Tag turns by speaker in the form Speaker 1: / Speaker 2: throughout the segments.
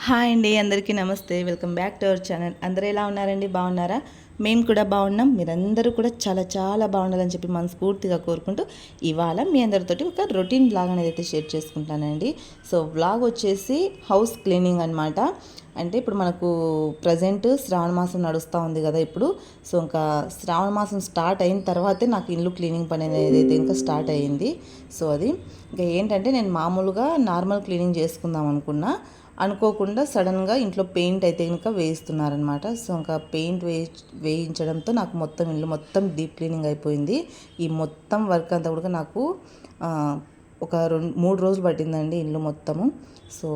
Speaker 1: Hi అండి అందరికీ నమస్తే. Welcome back to our channel. అందరూ ఎలా ఉన్నారండి? బాగున్నారా? మేము కూడా బాగున్నాం. మీరందరూ కూడా చాలా చాలా బాగుండాలని చెప్పి మనస్ఫూర్తిగా కోరుకుంటూ ఇవాళ మీ అందరితోటి ఒక రొటీన్ బ్లాగ్ అనేది అయితే షేర్ చేసుకుంటానండి. సో బ్లాగ్ వచ్చేసి హౌస్ క్లీనింగ్ అనమాట అంటే ఇప్పుడు మనకు ప్రజెంట్ శ్రావణ మాసం నడుస్తూ ఉంది కదా ఇప్పుడు. సో ఇంకా శ్రావణ మాసం స్టార్ట్ అయిన తర్వాతే నాకు ఇల్లు క్లీనింగ్ పని అనేది అయితే ఇంకా స్టార్ట్ అయ్యింది. సో అది. ఇంకా ఏంటంటే నేను మామూలుగా నార్మల్ క్లీనింగ్ చేసుకుందాం అనుకున్నా. అనుకోకుండా సడన్గా ఇంట్లో పెయింట్ అయితే కనుక వేయిస్తున్నారనమాట సో ఇంకా పెయింట్ వేయి వేయించడంతో నాకు మొత్తం ఇల్లు మొత్తం డీప్ క్లీనింగ్ అయిపోయింది. ఈ మొత్తం వర్క్ అంతా కూడా నాకు ఒక రెండు మూడు రోజులు పట్టిందండి ఇల్లు మొత్తము. సో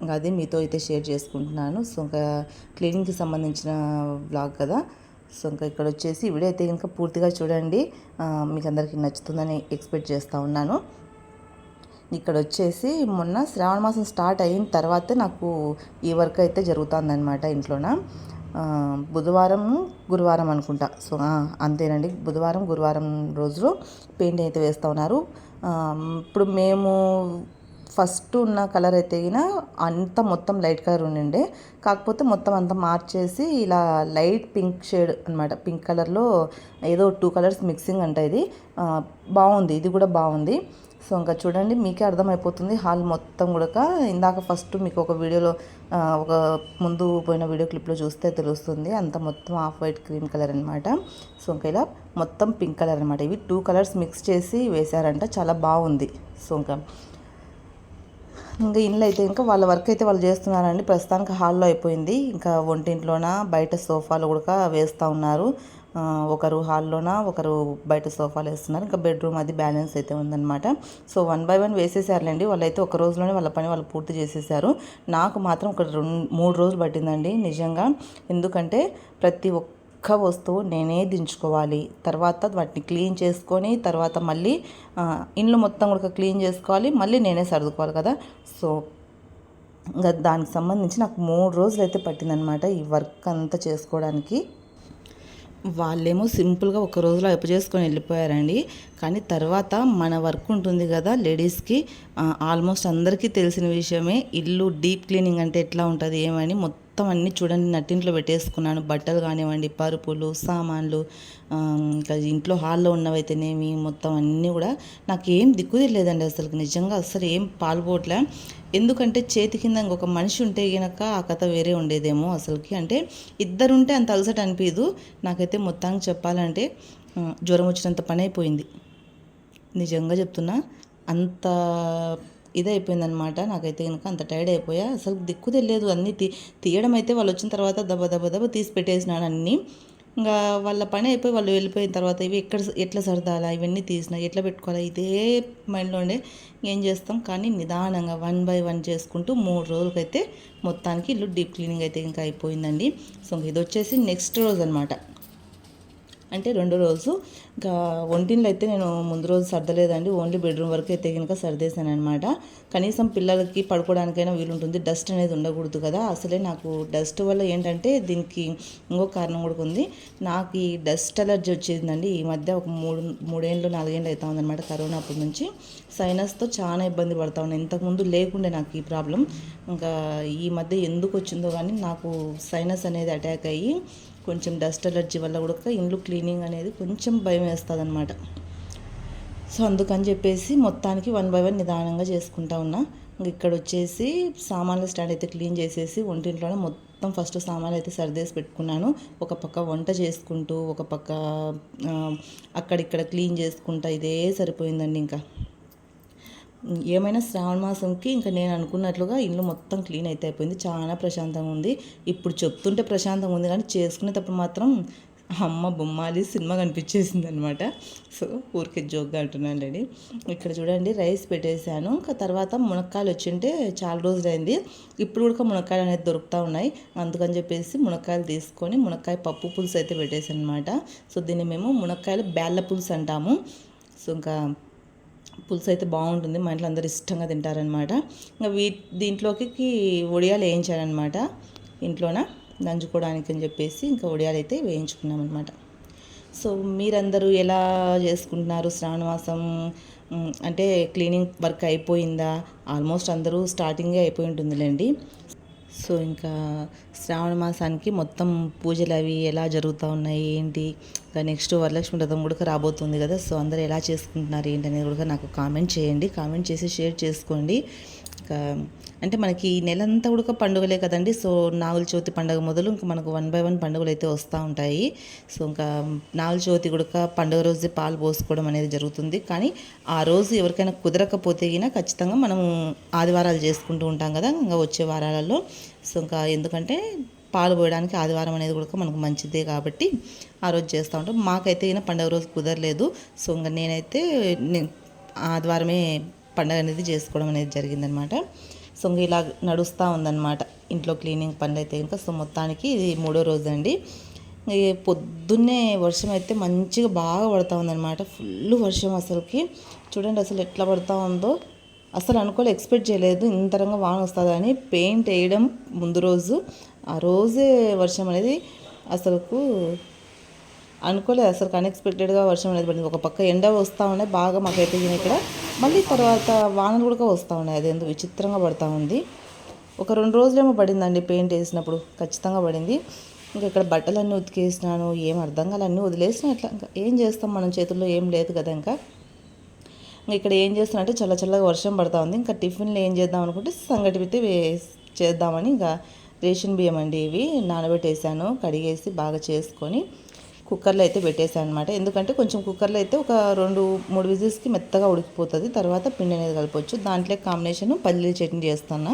Speaker 1: ఇంకా అది మీతో అయితే షేర్ చేసుకుంటున్నాను. సో ఇంకా క్లీనింగ్కి సంబంధించిన బ్లాగ్ కదా. సో ఇంకా ఇక్కడ వచ్చేసి వీడియో అయితే కనుక పూర్తిగా చూడండి. మీకు అందరికీ నచ్చుతుందని ఎక్స్పెక్ట్ చేస్తూ ఉన్నాను. ఇక్కడ వచ్చేసి మొన్న శ్రావణ మాసం స్టార్ట్ అయిన తర్వాత నాకు ఈ వర్క్ అయితే జరుగుతుందన్నమాట ఇంట్లోన. బుధవారం గురువారం అనుకుంటా. సో అంతేనండి. బుధవారం గురువారం రోజులు పెయింట్ అయితే వేస్తూ ఉన్నారు. ఇప్పుడు మేము ఫస్ట్ ఉన్న కలర్ అయితే అయినా అంత మొత్తం లైట్ కలర్ ఉండిండే. కాకపోతే మొత్తం అంతా మార్చేసి ఇలా లైట్ పింక్ షేడ్ అనమాట పింక్ కలర్లో ఏదో టూ కలర్స్ మిక్సింగ్ అంట ఇది. బాగుంది. ఇది కూడా బాగుంది. సో ఇంకా చూడండి మీకే అర్థమైపోతుంది. హాల్ మొత్తం కూడా ఇందాక ఫస్ట్ మీకు ఒక వీడియోలో ఒక ముందు పోయిన వీడియో క్లిప్లో చూస్తే తెలుస్తుంది. అంత మొత్తం ఆఫ్ వైట్ క్రీమ్ కలర్ అనమాట సో ఇంకా ఇలా మొత్తం పింక్ కలర్ అనమాట ఇవి టూ కలర్స్ మిక్స్ చేసి వేశారంట. చాలా బాగుంది. సో ఇంకా ఇంకా ఇంట్లో అయితే ఇంకా వాళ్ళ వర్క్ అయితే వాళ్ళు చేస్తున్నారండి. ప్రస్తుతానికి హాల్లో అయిపోయింది. ఇంకా వంటింట్లోన బయట సోఫాలు కూడా వేస్తూ ఉన్నారు. ఒకరు హాల్లోన ఒకరు బయట సోఫాలు వేస్తున్నారు. ఇంకా బెడ్రూమ్ అది బ్యాలెన్స్ అయితే ఉందన్నమాట. సో వన్ బై వన్ వేసేసారులేండి. వాళ్ళైతే ఒక రోజులోనే వాళ్ళ పని వాళ్ళు పూర్తి చేసేసారు. నాకు మాత్రం ఒక రెండు మూడు రోజులు పట్టిందండి నిజంగా. ఎందుకంటే ప్రతి ఒక్క ఒక్క వస్తువు నేనే దించుకోవాలి. తర్వాత వాటిని క్లీన్ చేసుకొని తర్వాత మళ్ళీ ఇండ్లు మొత్తం కూడా క్లీన్ చేసుకోవాలి. మళ్ళీ నేనే సర్దుకోవాలి కదా. సో ఇంకా దానికి సంబంధించి నాకు మూడు రోజులు అయితే పట్టిందనమాట ఈ వర్క్ అంతా చేసుకోవడానికి. వాళ్ళేమో సింపుల్గా ఒక రోజులో అయిపో చేసుకొని వెళ్ళిపోయారండి. కానీ తర్వాత మన వర్క్ ఉంటుంది కదా లేడీస్కి ఆల్మోస్ట్ అందరికీ తెలిసిన విషయమే ఇల్లు డీప్ క్లీనింగ్ అంటే ఎట్లా ఉంటుంది ఏమని మొత్తం మొత్తం అన్నీ చూడండి నట్టింట్లో పెట్టేసుకున్నాను. బట్టలు కానివ్వండి పరుపులు సామాన్లు ఇంకా ఇంట్లో హాల్లో ఉన్నవైతేనేమి మొత్తం అన్నీ కూడా నాకు దిక్కు తెలియదండి అసలు నిజంగా అసలు ఏం పాల్పోవట్లే ఎందుకంటే చేతి కింద ఇంకొక మనిషి ఉంటే కనుక ఆ కథ వేరే ఉండేదేమో అసలుకి. అంటే ఇద్దరుంటే అంత అలసట అనిపించదు నాకైతే మొత్తానికి చెప్పాలంటే జ్వరం వచ్చినంత పని అయిపోయింది నిజంగా చెప్తున్నా అంత ఇదైపోయిందనమాట నాకైతే కనుక అంత టైర్డ్ అయిపోయా. అసలు దిక్కు తెలియదు అన్నీ తీ తీయడం అయితే వాళ్ళు వచ్చిన తర్వాత దబ దబ దబ తీసి పెట్టేసినాను అన్నీ ఇంకా వాళ్ళ పని అయిపోయి వాళ్ళు వెళ్ళిపోయిన తర్వాత ఇవి ఎక్కడ ఎట్లా సర్దాలా ఇవన్నీ తీసినా ఎట్లా పెట్టుకోవాలా ఇదే మైండ్లో ఉండే ఏం చేస్తాం? కానీ నిదానంగా వన్ బై వన్ చేసుకుంటూ మూడు రోజులకైతే మొత్తానికి ఇల్లు డీప్ క్లీనింగ్ అయితే ఇంకా అయిపోయిందండి. సో ఇది వచ్చేసి నెక్స్ట్ రోజు అనమాట అంటే రెండో రోజు ఇంకా ఒంటింట్లో అయితే నేను ముందు రోజు సర్దలేదండి. ఓన్లీ బెడ్రూమ్ వరకు అయితే కనుక సర్దేశాను అనమాట కనీసం పిల్లలకి పడుకోవడానికైనా వీలుంటుంది. డస్ట్ అనేది ఉండకూడదు కదా. అసలే నాకు డస్ట్ వల్ల ఏంటంటే దీనికి ఇంకో కారణం కూడా ఉంది. నాకు ఈ డస్ట్ అలర్జీ వచ్చేసిందండి. ఈ మధ్య ఒక మూడు మూడేళ్ళు నాలుగేళ్ళు అవుతా ఉందన్నమాట కరోనా అప్పటి నుంచి. సైనస్తో చాలా ఇబ్బంది పడతా ఉన్నాను ఇంతకుముందు లేకుండే నాకు ఈ ప్రాబ్లం. ఇంకా ఈ మధ్య ఎందుకు వచ్చిందో కానీ నాకు సైనస్ అనేది అటాక్ అయ్యి కొంచెం డస్ట్ అలర్జీ వల్ల కూడా ఇండ్లు క్లీనింగ్ అనేది కొంచెం భయం వేస్తుంది అనమాట సో అందుకని చెప్పేసి మొత్తానికి వన్ బై వన్ నిదానంగా చేసుకుంటా ఉన్నా. ఇక్కడ వచ్చేసి సామాన్లు స్టాండ్ అయితే క్లీన్ చేసేసి వంటింట్లోనే మొత్తం ఫస్ట్ సామాన్లు అయితే సర్దేసి పెట్టుకున్నాను. ఒక పక్క వంట చేసుకుంటూ ఒక పక్క అక్కడిక్కడ క్లీన్ చేసుకుంటా ఇదే సరిపోయిందండి ఇంకా. ఏమైనా శ్రావణ మాసంకి ఇంకా నేను అనుకున్నట్లుగా ఇల్లు మొత్తం క్లీన్ అయితే అయిపోయింది. చాలా ప్రశాంతంగా ఉంది. ఇప్పుడు చెప్తుంటే ప్రశాంతంగా ఉంది కానీ చేసుకునేటప్పుడు మాత్రం అమ్మ బొమ్మాలి సినిమా కనిపించేసింది అనమాట సో ఊరికే జోక్గా అంటున్నాను అండి ఇక్కడ చూడండి రైస్ పెట్టేశాను. ఇంకా తర్వాత మునక్కాయలు వచ్చింటే చాలా రోజులు అయింది ఇప్పుడు కూడా మునక్కాయలు అనేది దొరుకుతూ ఉన్నాయి. అందుకని చెప్పేసి మునక్కాయలు తీసుకొని మునక్కాయ పప్పు పులుసు అయితే పెట్టేసాను అనమాట సో దీన్ని మేము మునక్కాయలు బేళ్ళ పులుసు అంటాము. సో ఇంకా పులుసు అయితే బాగుంటుంది. మా ఇంట్లో అందరు ఇష్టంగా తింటారనమాట ఇంకా వీ దీంట్లోకి వడియాలు వేయించారనమాట ఇంట్లోన? నంజుకోవడానికి అని చెప్పేసి ఇంకా వడియాలు అయితే వేయించుకున్నాం అనమాట సో మీరందరూ ఎలా చేసుకుంటున్నారు? శ్రావణమాసం అంటే క్లీనింగ్ వర్క్ అయిపోయిందా? ఆల్మోస్ట్ అందరూ స్టార్టింగే అయిపోయి ఉంటుందిలేండి. సో ఇంకా శ్రావణ మాసానికి మొత్తం పూజలు అవి ఎలా జరుగుతూ ఉన్నాయి? ఏంటి? ఇంకా నెక్స్ట్ వరలక్ష్మి వ్రతం కూడా రాబోతుంది కదా. సో అందరూ ఎలా చేసుకుంటున్నారు ఏంటనేది కూడా నాకు కామెంట్ చేయండి. కామెంట్ చేసి షేర్ చేసుకోండి. ఇంకా అంటే మనకి ఈ నెలంతా కూడా పండుగలే కదండి. సో నాగుల చవితి పండుగ మొదలు ఇంకా మనకు వన్ బై వన్ పండుగలు అయితే వస్తూ ఉంటాయి. సో ఇంకా నాగుల చవితి కూడా పండుగ రోజే పాలు పోసుకోవడం అనేది జరుగుతుంది. కానీ ఆ రోజు ఎవరికైనా కుదరకపోతే అయినా ఖచ్చితంగా మనం ఆదివారాలు చేసుకుంటూ ఉంటాం కదా. ఇంకా వచ్చే వారాలలో. సో ఇంకా ఎందుకంటే పాలు పోయడానికి ఆదివారం అనేది కూడా మనకు మంచిదే కాబట్టి ఆ రోజు చేస్తూ ఉంటాం. మాకైతే ఈయన పండుగ రోజు కుదరలేదు. సో ఇంకా నేనైతే ఆదివారమే పండుగ అనేది చేసుకోవడం అనేది జరిగిందనమాట. సో ఇంకా ఇలా నడుస్తూ ఉందన్నమాట ఇంట్లో క్లీనింగ్ పనులు అయితే ఇంకా సో మొత్తానికి ఇది మూడో రోజు అండి పొద్దున్నే వర్షం అయితే మంచిగా బాగా పడుతూ ఉందన్నమాట ఫుల్ వర్షం అసలుకి. చూడండి అసలు ఎట్లా పడుతూ ఉందో. అసలు అనుకోలే ఎక్స్పెక్ట్ చేయలేదు. ఇంతరంగా వాన వస్తుందని పెయింట్ వేయడం ముందు రోజు. ఆ రోజే వర్షం అనేది అసలుకు అనుకోలేదు. అసలు అన్ఎక్స్పెక్టెడ్గా వర్షం అనేది పడింది. ఒక పక్క ఎండ వస్తూ ఉన్నాయి. బాగా మాకైతే ఈయన ఇక్కడ. మళ్ళీ తర్వాత వానలు కూడా వస్తూ ఉన్నాయి. అది ఎందుకు విచిత్రంగా పడుతూ ఉంది. ఒక రెండు రోజులేమో పడిందండి పెయింట్ వేసినప్పుడు. ఖచ్చితంగా పడింది. ఇంకా ఇక్కడ బట్టలన్నీ ఉతికేసినాను. ఏం అర్థం కాలన్నీ వదిలేసినా వదిలేసిన అట్లా ఇంకా ఏం చేస్తాం మనం? చేతుల్లో ఏం లేదు కదా ఇంకా. ఇంకా ఇక్కడ ఏం చేస్తున్నా అంటే చల్ల చల్లగా వర్షం పడతా ఉంది. ఇంకా టిఫిన్లు ఏం చేద్దాం అనుకుంటే సంగటి పెట్టి వే చేద్దామని ఇంకా రేషన్ బియ్యం అండి ఇవి నానబెట్టేసాను కడిగేసి బాగా చేసుకొని కుక్కర్లో అయితే పెట్టేసాను అనమాట ఎందుకంటే కొంచెం కుక్కర్లో అయితే ఒక రెండు మూడు విజిల్స్కి మెత్తగా ఉడికిపోతుంది. తర్వాత పిండి అనేది కలపవచ్చు దాంట్లో కాంబినేషన్ పల్లీల చట్నీ చేస్తాను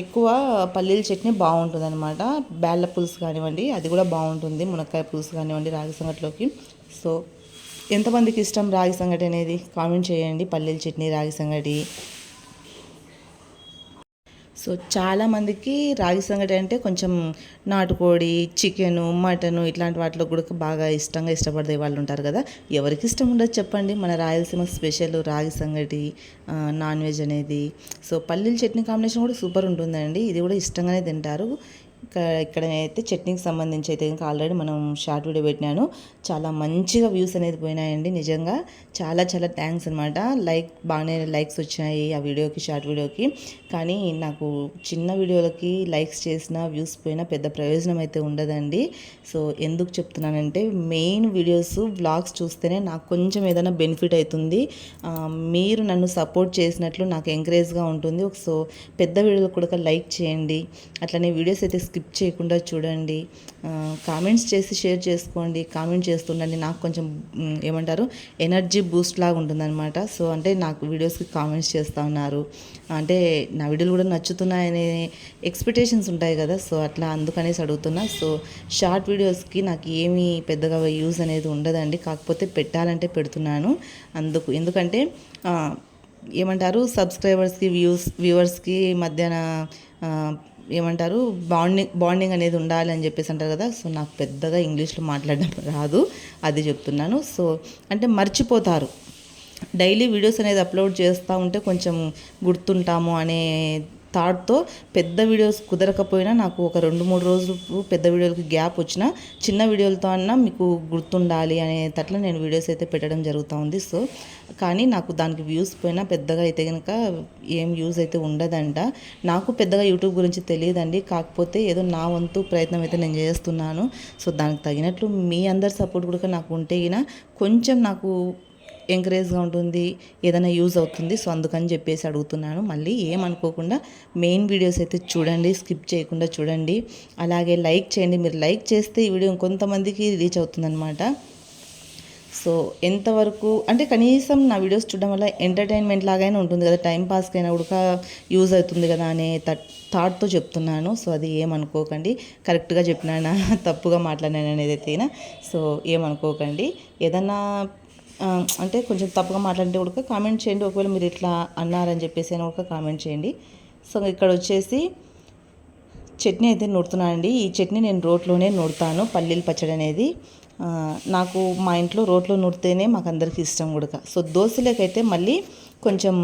Speaker 1: ఎక్కువ పల్లీల చట్నీ బాగుంటుంది అనమాట బేళ్ళ పులుసు కానివ్వండి అది కూడా బాగుంటుంది. మునక్కాయ పులుసు కానివ్వండి రాగి సంగటిలోకి. సో ఎంతమందికి ఇష్టం రాగి సంగటి అనేది? కామెంట్ చేయండి. పల్లీల చట్నీ రాగి సంగటి. సో చాలామందికి రాగి సంగటి అంటే కొంచెం నాటుకోడి చికెను మటను ఇట్లాంటి వాటిలో కూడా బాగా ఇష్టంగా ఇష్టపడే వాళ్ళు ఉంటారు కదా. ఎవరికి ఇష్టం ఉండదు చెప్పండి. మన రాయలసీమ స్పెషల్ రాగి సంగటి నాన్ వెజ్ అనేది. సో పల్లీల చట్నీ కాంబినేషన్ కూడా సూపర్ ఉంటుందండి. ఇది కూడా ఇష్టంగానే తింటారు. ఇక్కడ అయితే చట్నీకి సంబంధించి అయితే ఇంకా ఆల్రెడీ మనం షార్ట్ వీడియో పెట్టినాను. చాలా మంచిగా వ్యూస్ అనేది పోయినాయండి నిజంగా. చాలా చాలా థ్యాంక్స్ అనమాట లైక్ బాగానే లైక్స్ వచ్చినాయి ఆ వీడియోకి షార్ట్ వీడియోకి. కానీ నాకు చిన్న వీడియోలకి లైక్స్ చేసిన వ్యూస్ పోయినా పెద్ద ప్రయోజనం అయితే ఉండదండి. సో ఎందుకు చెప్తున్నానంటే మెయిన్ వీడియోస్ వ్లాగ్స్ చూస్తేనే నాకు కొంచెం ఏదైనా బెనిఫిట్ అవుతుంది మీరు నన్ను సపోర్ట్ చేసినట్లు నాకు ఎంకరేజ్గా ఉంటుంది. సో పెద్ద వీడియోలు కూడా లైక్ చేయండి. అట్లనే వీడియోస్ అయితే స్కిప్ చేయకుండా చూడండి. కామెంట్స్ చేసి షేర్ చేసుకోండి. కామెంట్ చేస్తుండండి. నాకు కొంచెం ఏమంటారు ఎనర్జీ బూస్ట్ లాగా ఉంటుందన్నమాట. సో అంటే నాకు వీడియోస్కి కామెంట్స్ చేస్తూ ఉన్నారు. అంటే నా వీడియోలు కూడా నచ్చుతున్నాయనే ఎక్స్పెక్టేషన్స్ ఉంటాయి కదా. సో అట్లా అందుకనేసి అడుగుతున్నా. సో షార్ట్ వీడియోస్కి నాకు ఏమీ పెద్దగా యూజ్ అనేది ఉండదండి. కాకపోతే పెట్టాలంటే పెడుతున్నాను. అందుకు ఎందుకంటే ఏమంటారు సబ్స్క్రైబర్స్కి వ్యూస్ వ్యూవర్స్కి మధ్యాహ్న ఏమంటారు బాండింగ్ బాండింగ్ అనేది ఉండాలి అని చెప్పేసి అంటారు కదా. సో నాకు పెద్దగా ఇంగ్లీష్లో మాట్లాడడం రాదు అది చెప్తున్నాను. సో అంటే మర్చిపోతారు. డైలీ వీడియోస్ అనేది అప్లోడ్ చేస్తూ ఉంటే కొంచెం గుర్తుంటాము అనే థాట్తో పెద్ద వీడియోస్ కుదరకపోయినా నాకు ఒక రెండు మూడు రోజులు పెద్ద వీడియోలకు గ్యాప్ వచ్చినా చిన్న వీడియోలతో అన్నా మీకు గుర్తుండాలి అనే తట్ల నేను వీడియోస్ అయితే పెట్టడం జరుగుతూ ఉంది. సో కానీ నాకు దానికి వ్యూస్ పోయినా పెద్దగా అయితే కనుక ఏం యూజ్ అయితే ఉండదంట. నాకు పెద్దగా యూట్యూబ్ గురించి తెలియదండి. కాకపోతే ఏదో నా వంతు ప్రయత్నం అయితే నేను చేస్తున్నాను. సో దానికి తగినట్లు మీ అందరి సపోర్ట్ కూడా నాకు ఉంటే కొంచెం నాకు ఎంకరేజ్గా ఉంటుంది ఏదైనా యూజ్ అవుతుంది. సో అందుకని చెప్పేసి అడుగుతున్నాను. మళ్ళీ ఏమనుకోకుండా మెయిన్ వీడియోస్ అయితే చూడండి స్కిప్ చేయకుండా చూడండి. అలాగే లైక్ చేయండి. మీరు లైక్ చేస్తే ఈ వీడియో కొంతమందికి రీచ్ అవుతుందన్నమాట. సో ఎంతవరకు అంటే కనీసం నా వీడియోస్ చూడడం వల్ల ఎంటర్టైన్మెంట్ లాగైనా ఉంటుంది కదా. టైం పాస్కి అయినా కూడా యూజ్ అవుతుంది కదా అనే థాట్తో చెప్తున్నాను. సో అది ఏమనుకోకండి. కరెక్ట్గా చెప్పినా తప్పుగా మాట్లాడినాను అనేది అయితే సో ఏమనుకోకండి. ఏదన్నా అంటే కొంచెం తప్పుగా మాట్లాడితే కూడా కామెంట్ చేయండి. ఒకవేళ మీరు ఇట్లా అన్నారని చెప్పేసి అయినా కూడా కామెంట్ చేయండి. సో ఇక్కడ వచ్చేసి చట్నీ అయితే నూడుతున్నానండి ఈ చట్నీ నేను రోట్లోనే నూడతాను పల్లీల పచ్చడి అనేది. నాకు మా ఇంట్లో రోట్లో నూడితేనే మాకు అందరికీ ఇష్టం కూడా సో దోశలకైతే మళ్ళీ కొంచెం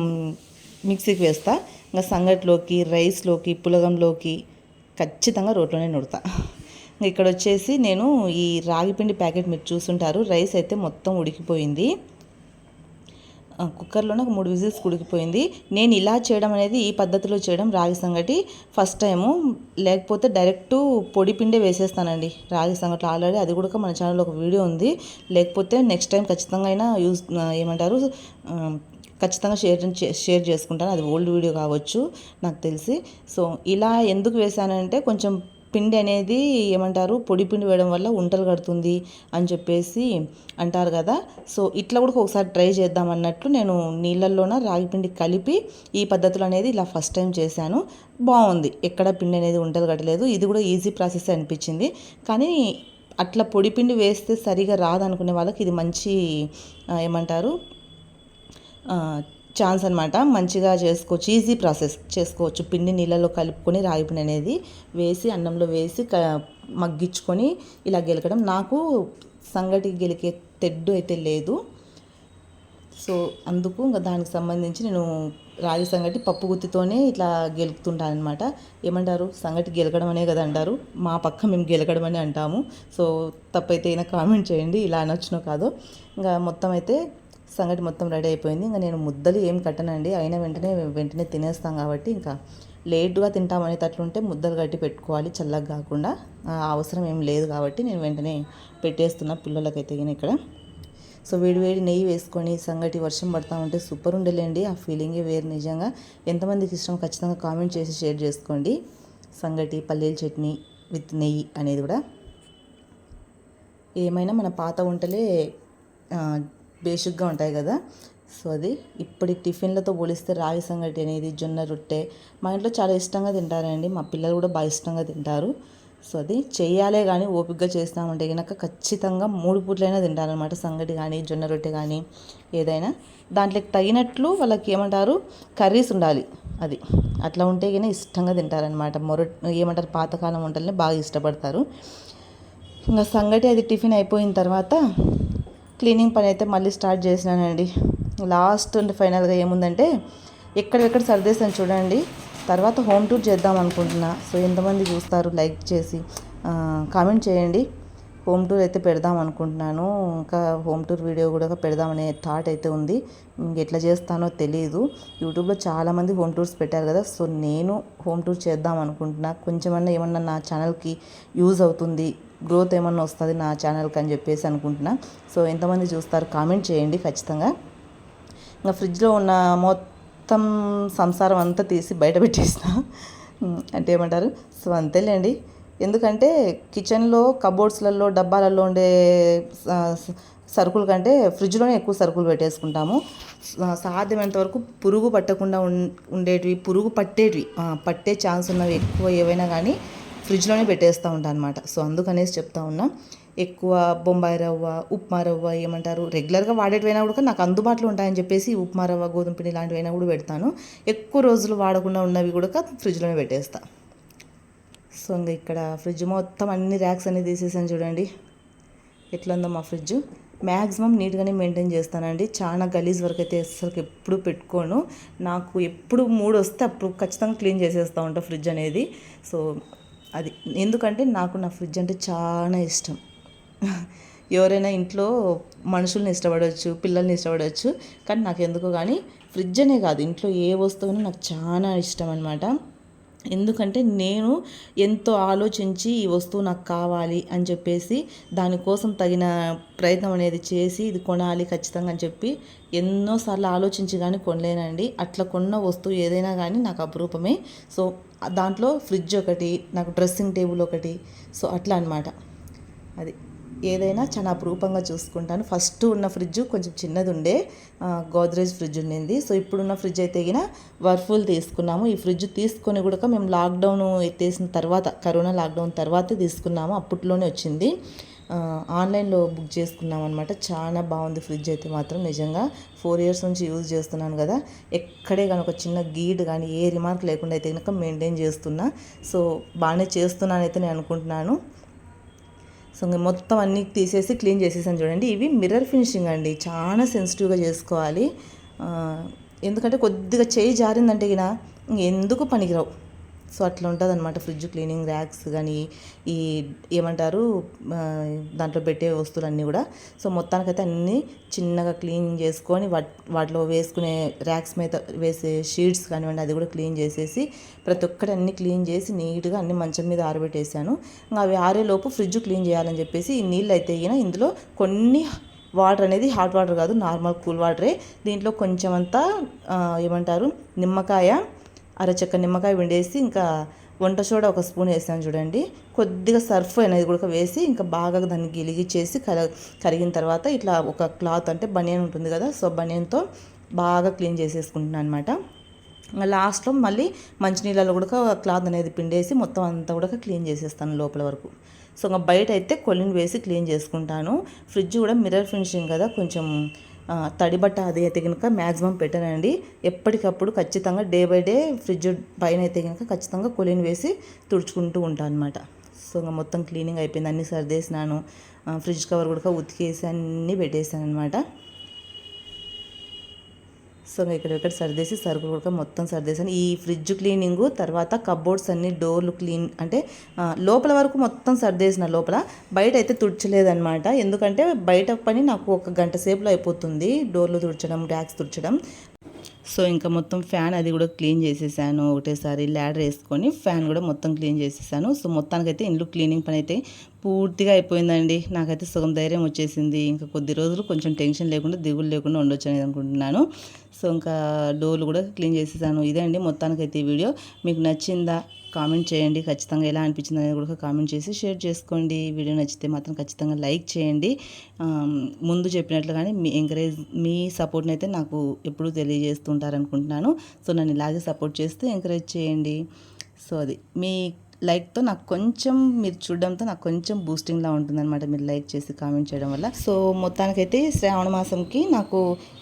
Speaker 1: మిక్సీకి వేస్తా. ఇంకా సంగట్లోకి రైస్లోకి పులగంలోకి ఖచ్చితంగా రోట్లోనే నూడతా ఇక్కడ వచ్చేసి నేను ఈ రాగి పిండి ప్యాకెట్ మీరు చూసుంటారు. రైస్ అయితే మొత్తం ఉడికిపోయింది. కుక్కర్లోనే ఒక మూడు విజిల్స్ ఉడికిపోయింది. నేను ఇలా చేయడం అనేది ఈ పద్ధతిలో చేయడం రాగి సంగటి ఫస్ట్ టైము. లేకపోతే డైరెక్ట్ పొడి పిండే వేసేస్తానండి రాగి సంగటి ఆల్రెడీ అది కూడా మన ఛానల్లో ఒక వీడియో ఉంది. లేకపోతే నెక్స్ట్ టైం ఖచ్చితంగా అయినా యూజ్ ఏమంటారు ఖచ్చితంగా షేర్ చే- షేర్ చేసుకుంటాను. అది ఓల్డ్ వీడియో కావచ్చు నాకు తెలిసి. సో ఇలా ఎందుకు వేశానంటే కొంచెం పిండి అనేది ఏమంటారు? పొడి పిండి వేయడం వల్ల ఉంటలు కడుతుంది అని చెప్పేసి అంటారు కదా. సో ఇట్లా కూడా ఒకసారి ట్రై చేద్దాం అన్నట్లు నేను నీళ్ళల్లోన రాగి పిండి కలిపి ఈ పద్ధతులు అనేది ఇలా ఫస్ట్ టైం చేశాను. బాగుంది. ఎక్కడ పిండి అనేది ఉంటలు కట్టలేదు. ఇది కూడా ఈజీ ప్రాసెస్ అనిపించింది. కానీ అట్లా పొడి పిండి వేస్తే సరిగా రాదనుకునే వాళ్ళకి ఇది మంచి ఏమంటారు? ఛాన్స్ అనమాట మంచిగా చేసుకోవచ్చు ఈజీ ప్రాసెస్ చేసుకోవచ్చు. పిండి నీళ్ళలో కలుపుకొని రాగి పిండి అనేది వేసి అన్నంలో వేసి క మగ్గించుకొని ఇలా గెలకడం. నాకు సంగటి గెలికే తెడ్డు అయితే లేదు. సో అందుకు ఇంకా దానికి సంబంధించి నేను రాగి సంగటి పప్పు గుత్తితోనే ఇట్లా గెలుపుతుంటాను అనమాట ఏమంటారు? సంగటి గెలకడం అనే కదా అంటారు. మా పక్క మేము గెలకడం అని అంటాము. సో తప్పైతే అయినా కామెంట్ చేయండి. ఇలా అనొచ్చునో కాదో. ఇంకా మొత్తం అయితే సంగటి మొత్తం రెడీ అయిపోయింది. ఇంకా నేను ముద్దలు ఏం కట్టనండి. అయిన వెంటనే వెంటనే తినేస్తాం కాబట్టి ఇంకా లేటుగా తింటామనేటట్లుంటే ముద్దలు కట్టి పెట్టుకోవాలి చల్లగా కాకుండా. అవసరం ఏం లేదు కాబట్టి నేను వెంటనే పెట్టేస్తున్నా పిల్లలకైతే గిన ఇక్కడ. సో వేడివేడి నెయ్యి వేసుకొని సంగటి వర్షం పడతా ఉంటే సూపర్ ఉండలేండి. ఆ ఫీలింగే వేరు నిజంగా. ఎంతమందికి ఇష్టం ఖచ్చితంగా కామెంట్ చేసి షేర్ చేసుకోండి. సంగటి పల్లీల చట్నీ విత్ నెయ్యి అనేది కూడా. ఏమైనా మన పాత వంటలే బేసిక్గా ఉంటాయి కదా. సో అది ఇప్పటి టిఫిన్లతో పోలిస్తే రాగి సంగటి అనేది జొన్న రొట్టె మా ఇంట్లో చాలా ఇష్టంగా తింటారండి. మా పిల్లలు కూడా బాగా ఇష్టంగా తింటారు. సో అది చేయాలే కానీ ఓపికగా చేస్తామంటే కనుక ఖచ్చితంగా మూడు పూట్లైనా తింటారనమాట సంగటి కానీ జొన్న రొట్టె కానీ ఏదైనా. దాంట్లోకి తగినట్లు వాళ్ళకి ఏమంటారు? కర్రీస్ ఉండాలి అది. అట్లా ఉంటే కానీ ఇష్టంగా తింటారనమాట మొర ఏమంటారు? పాతకాలం వంటల్ని బాగా ఇష్టపడతారు. ఇంకా సంగటి అది టిఫిన్ అయిపోయిన తర్వాత క్లీనింగ్ పని అయితే మళ్ళీ స్టార్ట్ చేసినానండి. లాస్ట్ అండ్ ఫైనల్గా ఏముందంటే ఎక్కడెక్కడ సర్దేశాను చూడండి. తర్వాత హోమ్ టూర్ చేద్దాం అనుకుంటున్నా. సో ఎంతమంది చూస్తారు లైక్ చేసి కామెంట్ చేయండి. హోమ్ టూర్ అయితే పెడదాం అనుకుంటున్నాను. ఇంకా హోమ్ టూర్ వీడియో కూడా పెడదామనే థాట్ అయితే ఉంది. ఎట్లా చేస్తానో తెలియదు యూట్యూబ్లో చాలామంది హోమ్ టూర్స్ పెట్టారు కదా. సో నేను హోమ్ టూర్ చేద్దాం అనుకుంటున్నా. కొంచెమన్నా ఏమన్నా నా ఛానల్కి యూజ్ అవుతుంది గ్రోత్ ఏమన్నా వస్తుంది నా ఛానల్కి అని చెప్పేసి అనుకుంటున్నా. సో ఎంతమంది చూస్తారు కామెంట్ చేయండి ఖచ్చితంగా. ఇంకా ఫ్రిడ్జ్లో ఉన్న మొత్తం సంసారం అంతా తీసి బయట పెట్టేసిన. అంటే ఏమంటారు? సో అంతేలేండి. ఎందుకంటే కిచెన్లో కబోర్డ్స్లలో డబ్బాలలో ఉండే సరుకుల కంటే ఫ్రిడ్జ్లోనే ఎక్కువ సరుకులు పెట్టేసుకుంటాము. సాధ్యమైనంత వరకు పురుగు పట్టకుండా ఉండేటివి పురుగు పట్టేటివి పట్టే ఛాన్స్ ఉన్నవి ఎక్కువ ఏవైనా కానీ ఫ్రిడ్జ్లోనే పెట్టేస్తూ ఉంటాను అనమాట సో అందుకనేసి చెప్తా ఉన్నా. ఎక్కువ బొంబాయి రవ్వ ఉప్మా రవ్వ ఏమంటారు? రెగ్యులర్గా వాడేటివైనా కూడా నాకు అందుబాటులో ఉంటాయని చెప్పేసి ఉప్మా రవ్వ గోధుమ పిండి లాంటివైనా కూడా పెడతాను. ఎక్కువ రోజులు వాడకుండా ఉన్నవి కూడా ఫ్రిడ్జ్లోనే పెట్టేస్తా. సో ఇంకా ఇక్కడ ఫ్రిడ్జ్ మొత్తం అన్ని ర్యాక్స్ అన్ని తీసేసాను చూడండి. ఎట్లా ఉందో మా ఫ్రిడ్జ్. మ్యాక్సిమం నీట్గానే మెయింటైన్ చేస్తానండి. చాలా గలీజ్ వరకు అయితే అసలు ఎప్పుడు పెట్టుకోను. నాకు ఎప్పుడు మూడు వస్తే అప్పుడు ఖచ్చితంగా క్లీన్ చేసేస్తూ ఉంటా ఫ్రిడ్జ్ అనేది. సో అది ఎందుకంటే నాకు నా ఫ్రిడ్జ్ అంటే చాలా ఇష్టం. ఎవరైనా ఇంట్లో మనుషుల్ని ఇష్టపడవచ్చు పిల్లల్ని ఇష్టపడవచ్చు కానీ నాకు ఎందుకో కానీ ఫ్రిడ్జ్ అనే కాదు. ఇంట్లో ఏ వస్తువును నాకు చాలా ఇష్టం అనమాట ఎందుకంటే నేను ఎంతో ఆలోచించి ఈ వస్తువు నాకు కావాలి అని చెప్పేసి దానికోసం తగిన ప్రయత్నం అనేది చేసి ఇది కొనాలి ఖచ్చితంగా అని చెప్పి ఎన్నోసార్లు ఆలోచించి కానీ కొనలేనండి. అట్లా కొన్న వస్తువు ఏదైనా కానీ నాకు అపురూపమే. సో దాంట్లో ఫ్రిడ్జ్ ఒకటి నాకు డ్రెస్సింగ్ టేబుల్ ఒకటి సో అట్లా అనమాట అది ఏదైనా చాలా అపురూపంగా చూసుకుంటాను. ఫస్ట్ ఉన్న ఫ్రిడ్జ్ కొంచెం చిన్నది ఉండే గోద్రేజ్ ఫ్రిడ్జ్ ఉండింది. సో ఇప్పుడున్న ఫ్రిడ్జ్ అయితే గిన వర్ఫుల్ తీసుకున్నాము. ఈ ఫ్రిడ్జ్ తీసుకొని కూడా మేము లాక్డౌన్ ఎత్తేసిన తర్వాత కరోనా లాక్డౌన్ తర్వాతే తీసుకున్నాము. అప్పట్లోనే వచ్చింది. ఆన్లైన్లో బుక్ చేసుకున్నాం అనమాట చాలా బాగుంది ఫ్రిడ్జ్ అయితే మాత్రం. నిజంగా ఫోర్ ఇయర్స్ నుంచి యూజ్ చేస్తున్నాను కదా. ఎక్కడే కానీ ఒక చిన్న గీడ్ కానీ ఏ రిమార్క్ లేకుండా అయితే కనుక మెయింటైన్ చేస్తున్నా. సో బాగానే చేస్తున్నాను అయితే నేను అనుకుంటున్నాను. సో మొత్తం అన్నీ తీసేసి క్లీన్ చేసేసాను చూడండి. ఇవి మిర్రర్ ఫినిషింగ్ అండి. చాలా సెన్సిటివ్గా చేసుకోవాలి. ఎందుకంటే కొద్దిగా చేయి జారిందంటే ఇక ఎందుకు పనికిరావు. సో అట్లా ఉంటుంది అనమాట ఫ్రిడ్జ్ క్లీనింగ్ ర్యాక్స్ కానీ ఈ ఏమంటారు దాంట్లో పెట్టే వస్తువులన్నీ కూడా. సో మొత్తానికైతే అన్నీ చిన్నగా క్లీన్ చేసుకొని వాట్ వాటిలో వేసుకునే ర్యాక్స్ మీద వేసే షీట్స్ కానివ్వండి అది కూడా క్లీన్ చేసేసి ప్రతి ఒక్కటి అన్ని క్లీన్ చేసి నీట్గా అన్ని మంచం మీద ఆరబెట్టేసాను. ఇంకా అవి ఆరేలోపు ఫ్రిడ్జ్ క్లీన్ చేయాలని చెప్పేసి ఈ నీళ్ళు అయితే ఇందులో కొన్ని వాటర్ అనేది హాట్ వాటర్ కాదు నార్మల్ కూల్ వాటరే. దీంట్లో కొంచెం అంతా ఏమంటారు నిమ్మకాయ అరచెక్క నిమ్మకాయ వండేసి ఇంకా వంట సోడా ఒక స్పూన్ వేసాను చూడండి. కొద్దిగా సర్ఫ్ అనేది కూడా వేసి ఇంకా బాగా దాన్ని గిలిగిచ్చేసి కర కరిగిన తర్వాత ఇట్లా ఒక క్లాత్ అంటే బనియన్ ఉంటుంది కదా సో బనియన్తో బాగా క్లీన్ చేసేసుకుంటున్నాను అనమాట లాస్ట్లో మళ్ళీ మంచినీళ్ళలో కూడా క్లాత్ అనేది పిండేసి మొత్తం అంతా కూడా క్లీన్ చేసేస్తాను లోపల వరకు. సో ఇంకా బయట అయితే కొల్లిని వేసి క్లీన్ చేసుకుంటాను. ఫ్రిడ్జ్ కూడా మిర్రర్ ఫినిషింగ్ కదా కొంచెం తడిబట్ట అది అయితే కనుక మ్యాక్సిమం పెట్టనండి ఎప్పటికప్పుడు ఖచ్చితంగా డే బై డే ఫ్రిడ్జ్ పైన అయితే కనుక ఖచ్చితంగా కొలిని వేసి తుడుచుకుంటూ ఉంటాను అనమాట సో ఇంకా మొత్తం క్లీనింగ్ అయిపోయింది. అన్నీ సర్దేసినాను. ఫ్రిడ్జ్ కవర్ కూడా ఉతికేసి అన్నీ పెట్టేసాను అనమాట సో ఇంకా ఇక్కడ ఇక్కడ సర్దేసి సరుకులు కూడా మొత్తం సర్దేశాను ఈ ఫ్రిడ్జ్ క్లీనింగ్ తర్వాత కబోర్డ్స్ అన్ని డోర్లు క్లీన్ అంటే లోపల వరకు మొత్తం సర్దేసిన లోపల బయట అయితే తుడ్చలేదనమాట ఎందుకంటే బయట పని నాకు ఒక గంట సేపులో అయిపోతుంది. డోర్లు తుడచడం ర్యాక్స్ తుడచడం. సో ఇంకా మొత్తం ఫ్యాన్ అది కూడా క్లీన్ చేసేసాను. ఒకటేసారి ల్యాడర్ వేసుకొని ఫ్యాన్ కూడా మొత్తం క్లీన్ చేసేసాను. సో మొత్తానికైతే ఇంట్లో క్లీనింగ్ పని అయితే పూర్తిగా అయిపోయిందండి. నాకైతే సుఖం ధైర్యం వచ్చేసింది. ఇంకా కొద్ది రోజులు కొంచెం టెన్షన్ లేకుండా దిగులు లేకుండా ఉండొచ్చు అనేది అనుకుంటున్నాను. సో ఇంకా డోర్లు కూడా క్లీన్ చేసేసాను. ఇదే అండి మొత్తానికైతే ఈ వీడియో. మీకు నచ్చిందా కామెంట్ చేయండి. ఖచ్చితంగా ఎలా అనిపించింది అనేది కూడా కామెంట్ చేసి షేర్ చేసుకోండి. వీడియో నచ్చితే మాత్రం ఖచ్చితంగా లైక్ చేయండి. ముందు చెప్పినట్లుగానే మీ ఎంకరేజ్ మీ సపోర్ట్ని అయితే నాకు ఎప్పుడూ తెలియజేస్తుంటారనుకుంటున్నాను. సో నన్ను ఇలాగే సపోర్ట్ చేస్తూ ఎంకరేజ్ చేయండి. సో అది మీ లైక్తో నాకు కొంచెం మీరు చూడడంతో నాకు కొంచెం బూస్టింగ్లా ఉంటుందన్నమాట మీరు లైక్ చేసి కామెంట్ చేయడం వల్ల. సో మొత్తానికైతే శ్రావణ మాసంకి నాకు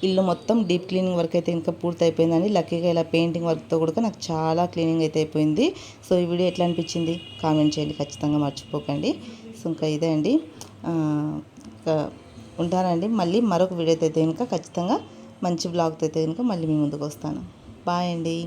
Speaker 1: ఇల్లు మొత్తం డీప్ క్లీనింగ్ వర్క్ అయితే ఇంకా పూర్తి అయిపోయిందండి లక్కీగా ఇలా పెయింటింగ్ వర్క్తో కూడా నాకు చాలా క్లీనింగ్ అయితే అయిపోయింది. సో ఈ వీడియో ఎట్లా అనిపించింది కామెంట్ చేయండి ఖచ్చితంగా మర్చిపోకండి. సో ఇంకా ఇదే అండి. ఉంటానండి. మళ్ళీ మరొక వీడియో అయితే కనుక ఖచ్చితంగా మంచి బ్లాగ్తో అయితే కనుక మళ్ళీ మీ ముందుకు వస్తాను. బాయ్ అండి.